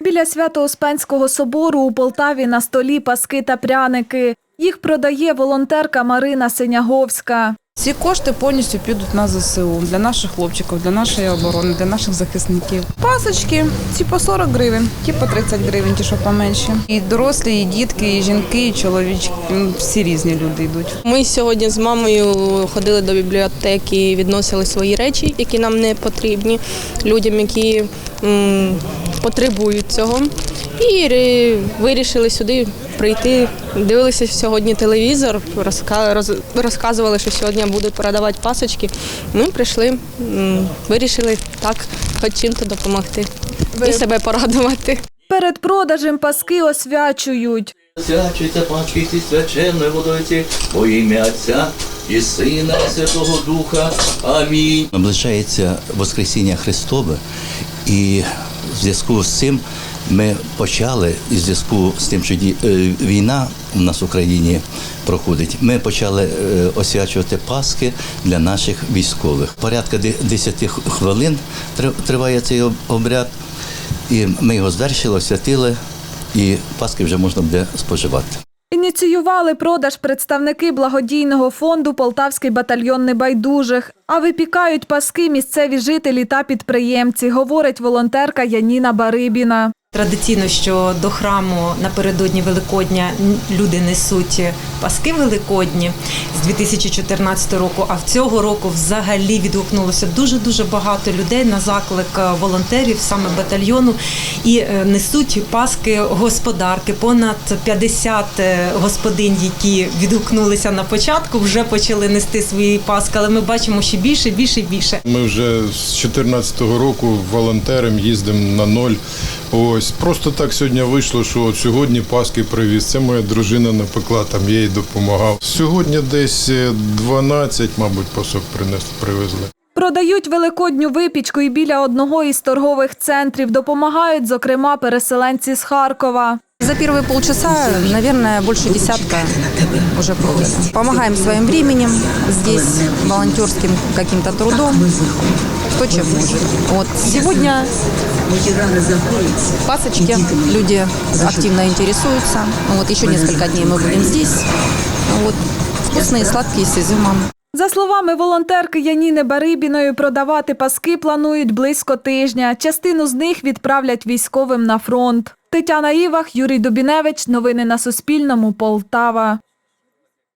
Біля Свято-Успенського собору у Полтаві на столі паски та пряники. Їх продає волонтерка Марина Синяговська. Ці кошти повністю підуть на ЗСУ для наших хлопчиків, для нашої оборони, для наших захисників. Пасочки, ті по 40 гривень, ті по 30 гривень, ті, що поменші. І дорослі, і дітки, і жінки, і чоловічки. Всі різні люди йдуть. Ми сьогодні з мамою ходили до бібліотеки, відносили свої речі, які нам не потрібні, людям, які потребують цього. І вирішили сюди прийти. Дивилися сьогодні телевізор, розказували, що сьогодні будуть продавати пасочки. Ми прийшли, вирішили так, хоч чим-то допомогти і себе порадувати. Перед продажем паски освячують. Свячуйте пачки ці свяченою водою ці, ім'я Отця і Сина і Святого Духа. Амінь. Наближається Воскресіння Христове, і в зв'язку з цим ми почали, і в зв'язку з тим, що е, війна у нас в Україні проходить, ми почали е, освячувати паски для наших військових. Порядка де- 10 хвилин триває цей обряд. І ми його звершили, освятили, і паски вже можна буде споживати. Ініціювали продаж представники благодійного фонду Полтавський батальйон небайдужих. А випікають паски місцеві жителі та підприємці, говорить волонтерка Яніна Барибіна. Традиційно, що до храму напередодні Великодня люди несуть паски великодні з 2014 року. А в цього року взагалі відгукнулося дуже дуже багато людей на заклик волонтерів, саме батальйону, і е, несуть паски господарки. Понад 50 е, господинь, які відгукнулися на початку, вже почали нести свої паски. Але ми бачимо, що більше, більше, більше. Ми вже з 2014 року волонтером їздимо на ноль. Ось просто так сьогодні вийшло, що от сьогодні Паски привіз. Це моя дружина напекла, там я їй допомагав. Сьогодні десь е, 12, мабуть, пасок принес, привезли. Продають великодню випічку і біля одного із торгових центрів. Допомагають, зокрема, переселенці з Харкова. За первые полчаса, наверное, больше десятка уже продано. Помогаем своим временем здесь, волонтерским каким-то трудом, кто чем может. Вот сегодня пасочки, люди активно интересуются. Вот еще несколько дней мы будем здесь. Вот вкусные, сладкие с изюмом. За словами волонтерки Яніни Барибіної, продавати паски планують близько тижня. Частину з них відправлять військовим на фронт. Тетяна Івах, Юрій Дубіневич. Новини на Суспільному. Полтава.